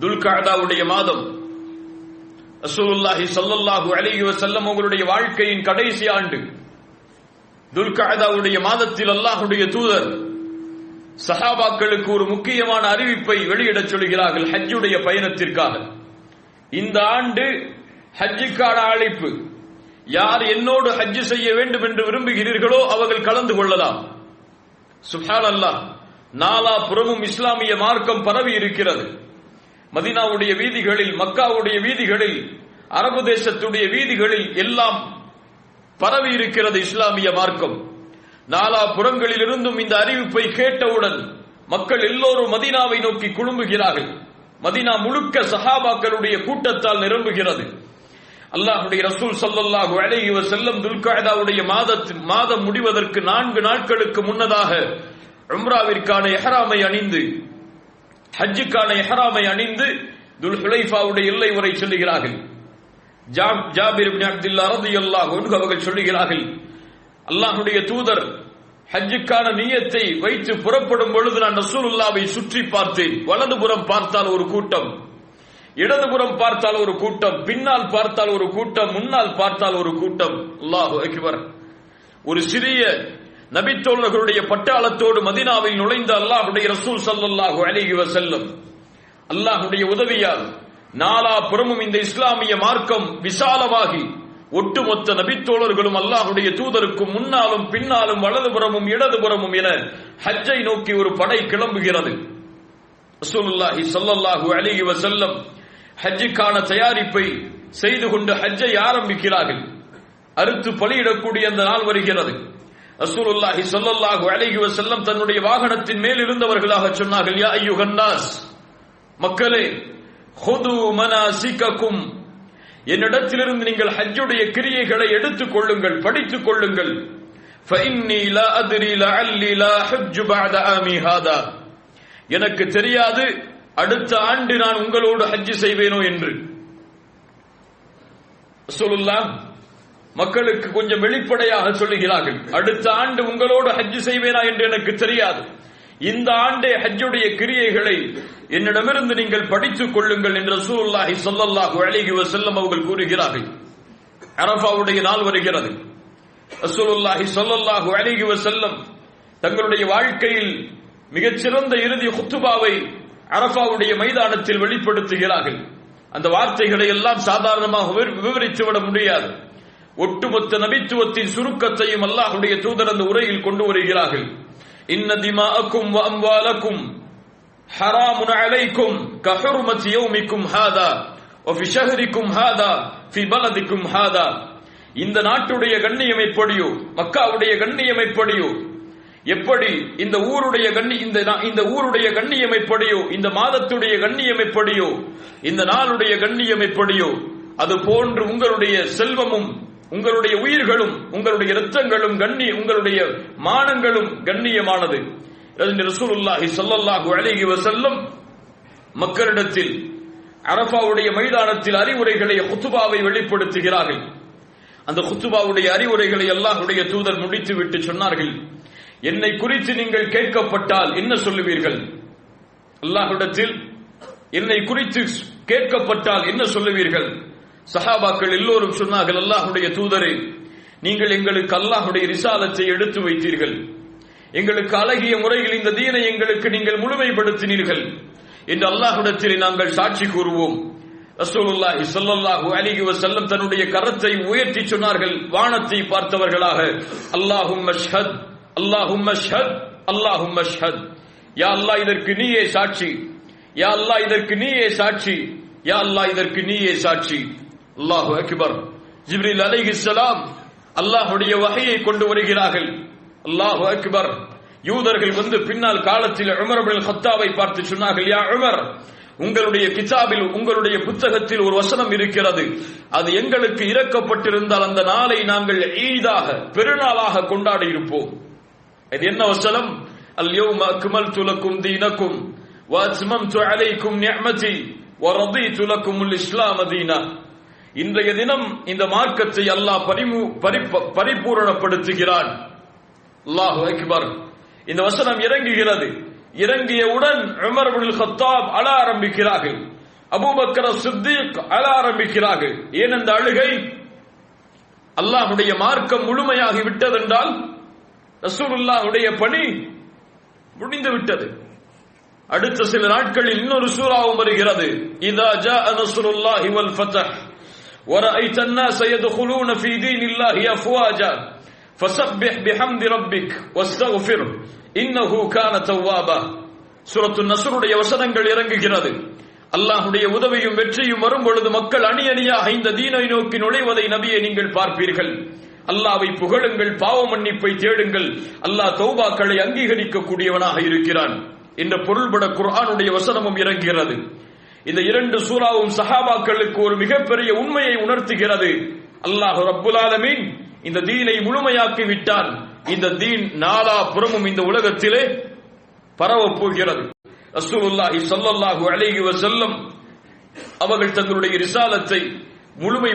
துல்காதாவுடைய மாதம். ரசூலுல்லாஹி சல்லல்லாஹு அலைஹி வஸல்லம் உங்களுடைய வாழ்க்கையின் கடைசி ஆண்டு. துல்காதாவுடைய மாதத்தில் அல்லாஹுடைய தூதர் சஹாபாக்களுக்கு ஒரு முக்கியமான அறிவிப்பை வெளியிடச் சொல்கிறார்கள் ஹஜ்ஜுடைய பயணத்திற்காக. இந்த ஆண்டு ஹஜ்ஜுக்கான அழைப்பு. யார் என்னோடு ஹஜ்ஜு செய்ய வேண்டும் என்று விரும்புகிறீர்களோ அவர்கள் கலந்து கொள்ளலாம். சுஹான் அல்லாஹ் நாலா புறமும் இஸ்லாமிய மார்க்கம் பரவி இருக்கிறது. மதினாவுடைய வீதிகளில் மக்காவுடைய வீதிகளில் அரபு தேசத்துடைய வீதிகளில் எல்லாம் பரவி இருக்கிறது இஸ்லாமிய மார்க்கம். நாலா புறங்களில் இருந்தும் இந்த அறிவிப்பை கேட்டவுடன் மக்கள் எல்லோரும் மதினாவை நோக்கி குழும்புகிறார்கள். மதினா முழுக்க சஹாபாக்களுடைய கூட்டத்தால் நிரம்புகிறது. அல்லாஹுடைய ரசூல் சல்லல்லாஹு அலைஹி வஸல்லம் துல்காதாவுடைய மாதத்தின் மாதம் முடிவதற்கு நான்கு நாட்களுக்கு முன்னதாக உம்ராவிற்கான எஹராமை அணிந்து ஹஜ்ஜுக்கான எஹராமை அணிந்து துல் ஹுலைஃபாவுடைய எல்லை உரை சொல்லுகிறார்கள். ஜாபிர் அப்துல்லா ரலியல்லாஹு அல்லாஹ் அவர்கள் சொல்லுகிறார்கள் அல்லாஹுடைய தூதர் ஹஜ்ஜுக்கான நீயத்தை வைத்து புறப்படும் பொழுது நான் ரசூலுல்லாவை சுற்றி பார்த்தேன். வலதுபுறம் பார்த்தால் ஒரு கூட்டம் இடதுபுறம் பார்த்தால் ஒரு கூட்டம் பின்னால் பார்த்தால் ஒரு கூட்டம் முன்னால் பார்த்தால் ஒரு கூட்டம். அல்லாஹு அக்பர். ஒரு சிறிய நபித்தோழர்களுடைய பட்டாளத்தோடு மதினாவில் நுழைந்த அல்லாஹுடைய ரசூல் சல்லல்லாஹு அலிஹி வசல்லம் அல்லாஹுடைய உதவியால் நாலா புறமும் இந்த இஸ்லாமிய மார்க்கம் விசாலமாகி ஒட்டுமொத்த நபித்தோழர்களும் அல்லாஹுடைய தூதருக்கும் முன்னாலும் பின்னாலும் வலதுபுறமும் இடதுபுறமும் என ஹஜ்ஜை நோக்கி ஒரு படை கிளம்புகிறது. ரசூலுல்லாஹி சல்லல்லாஹு அலிஹி வசல்லம் ஹஜ்ஜுக்கான தயாரிப்பை செய்து கொண்டு ஹஜ்ஜை ஆரம்பிக்கிறார்கள். அறுத்து பலியிடக்கூடிய அந்த நாள் வருகிறது. ரசூலுல்லாஹி சொல்லல்லாஹு அழகி செல்லம் தன்னுடைய வாகனத்தின் மேல் இருந்தவர்களாக சொன்னார்கள் யா ஐயுகன்னாஸ் மக்களே ஹுது மனாசிகக்கும் என்னிடத்திலிருந்து நீங்கள் ஹஜ்ஜுடைய கிரியைகளை எடுத்துக் கொள்ளுங்கள் படித்துக் கொள்ளுங்கள். எனக்கு தெரியாது அடுத்த ஆண்டு நான் உங்களோடு ஹஜ்ஜு செய்வேனோ என்று. சொல்லலாம் மக்களுக்கு கொஞ்சம் வெளிப்படையாக சொல்லுகிறார்கள். அடுத்த ஆண்டு உங்களோடு ஹஜ்ஜு செய்வேனா என்று எனக்கு தெரியாது. இந்த ஆண்டே ஹஜ்ஜுடைய கிரியைகளை என்னிடமிருந்து நீங்கள் படித்துக் கொள்ளுங்கள் என்று ரசூலுல்லாஹி சொல்லல்லாஹு அழகி செல்லம் அவர்கள் கூறுகிறார்கள். அரஃபாவுடைய நாள் வருகிறது. ரசூலுல்லாஹி சொல்லல்லாஹு அழகி செல்லம் தங்களுடைய வாழ்க்கையில் மிகச்சிறந்த இறுதி குத்துபாவை அரஃபாவுடைய மைதானத்தில் வெளிப்படுத்துகிறார்கள். அந்த வார்த்தைகளை எல்லாம் சாதாரணமாக விவரித்து விட முடியாது. ஒட்டுமொத்த நபித்துவத்தின் சுருக்கத்தையும் அல்லாஹுடைய தூதர் அந்த உரையில் கொண்டு வருகிறார்கள். இன்ன திமாஅக்கும் வ அம்வாலக்கும் ஹராமுன் அலைக்கும் கஹருமத் யௌமிக்கும் ஹாதா வ ஃபி ஷஹரிக்கும் ஹாதா ஃபி பலதிக்கும் ஹாதா. இந்த நாட்டுடைய கண்ணியம் எப்படியோ மக்காவுடைய கண்ணியம் எப்படியோ எப்படி இந்த ஊருடைய கண்ணி இந்த இந்த ஊருடைய கண்ணியம் எப்படியோ இந்த மாதத்துடைய கண்ணியம் எப்படியோ இந்த நாளுடைய கண்ணியம் எப்படியோ அது போன்று உங்களுடைய செல்வமும் உங்களுடைய உயிர்களும் உங்களுடைய இரத்தங்களும் கண்ணி உங்களுடைய மானங்களும் கண்ணியமானது. ரசூலுல்லாஹி ஸல்லல்லாஹு அலைஹி வசல்லம் மக்களிடத்தில் அரபாவுடைய மைதானத்தில் அறிவுரைகளை குத்துபாவை வெளிப்படுத்துகிறார்கள். அந்த குத்துபாவுடைய அறிவுரைகளை அல்லாஹுடைய தூதர் முடித்து விட்டு சொன்னார்கள் என்னை குறித்து நீங்கள் கேட்கப்பட்டால் என்ன சொல்லுவீர்கள்? அல்லாஹுடத்தில் என்னை குறித்து கேட்கப்பட்டால் என்ன சொல்லுவீர்கள்? சஹாபாக்கள் எல்லோரும் சொன்னார்கள் அல்லாஹுடைய தூதரே நீங்கள் எங்களுக்கு அல்லாஹுடைய ரிசாலத்தை எடுத்து வைத்தீர்கள். எங்களுக்கு அழகிய முறையில் இந்த தீனை எங்களுக்கு நீங்கள் முழுமைப்படுத்தினீர்கள். என்று அல்லாஹுடத்தில் நாங்கள் சாட்சி கூறுவோம். ரசூலுல்லாஹி ஸல்லல்லாஹு அலைஹி வஸல்லம் தன்னுடைய கரத்தை உயர்த்தி சொன்னார்கள் வானத்தை பார்த்தவர்களாக. அல்லாஹும் மஷ்ஹத் அல்லாஹும் மஷ்ஹத் அல்லாஹும் மஷ்ஹத் யா அல்லாஹ் இதற்கு நீயே சாட்சி. யா அல்லாஹ் இதற்கு நீயே சாட்சி. யா அல்லாஹ் இதற்கு நீயே சாட்சி. அல்லாஹு அக்பர் ஜிப்ரில் அலைஹிஸ்ஸலாம் அல்லாஹ்வுடைய வகையை கொண்டு வருகிறார்கள் அல்லாஹு அக்பர் யூதர்கள் வந்து பின்னால் காலத்தில் உமர் இப்னு ஹத்தாவை பார்த்து சொன்னார்கள் யா உமர் உங்களுடைய கிதாபில் உங்களுடைய புத்தகத்தில் ஒரு வசனம் இருக்கிறது அது எங்களுக்கு இறக்கப்பட்டிருந்தால் அந்த நாளை நாங்கள் ஈதாக பெருநாளாக கொண்டாடி இருப்போம் இது என்ன வசனம் اليوم أكملت لكم دينكم وأتممت عليكم نعمتي ورضيت لكم الإسلام دينا இன்றைய தினம் இந்த மார்க்கத்தை அல்லாஹ் பரிபூரணப்படுத்துகிறான். அல்லாஹு அக்பர். இந்த வசனம் இறங்குகிறது. இறங்கியவுடன் உமர் ஹத்தாப் அழ ஆரம்பிக்கிறார்கள். அபுபக்கர சித்திக் அழ ஆரம்பிக்கிறார்கள். ஏன் அந்த அழுகை? அல்லாஹுடைய மார்க்கம் முழுமையாகி விட்டதென்றால் ரசூலுல்லாஹுடைய பணி முடிந்து விட்டது. அடுத்த சில நாட்களில் இன்னொரு சூறாவும் வருகிறது. இதா ஜா நஸ்ருல்லாஹி வல் ஃபத்ஹ் ورأيت الناس يدخلون في دين الله أفواجا فسبح بحمد ربك واستغفره إنه كان توابا சூரத்து நஸ்ருடைய வசனங்கள் இறங்குகிறது அல்லாஹுடைய உதவியும் வெற்றியும் வரும் பொழுது மக்கள் அணி அணியாக இந்த தீனை நோக்கி நுழைவதை நபியை நீங்கள் பார்ப்பீர்கள் அல்லாவை புகழுங்கள் பாவ மன்னிப்பை தேடுங்கள் அல்லாஹ் தௌபாக்களை அங்கீகரிக்க கூடியவனாக இருக்கிறான் என்ற பொருள்பட குர்ஆனுடைய வசனமும் இறங்குகிறது இந்த இரண்டு சூறாவும் சஹாபாக்களுக்கு ஒரு மிகப்பெரிய உண்மையை உணர்த்துகிறது. அல்லாஹ் ரப்புல் இந்த தீனை முழுமையாக்கி விட்டான். இந்த தீன் நாலா புறமும் இந்த உலகத்திலே பரவப் போகிறது. ரசூலுல்லாஹி சல்லல்லாஹு அலைஹி வஸல்லம் அவர்கள் தங்களுடைய ரிசாலத்தை முழுமை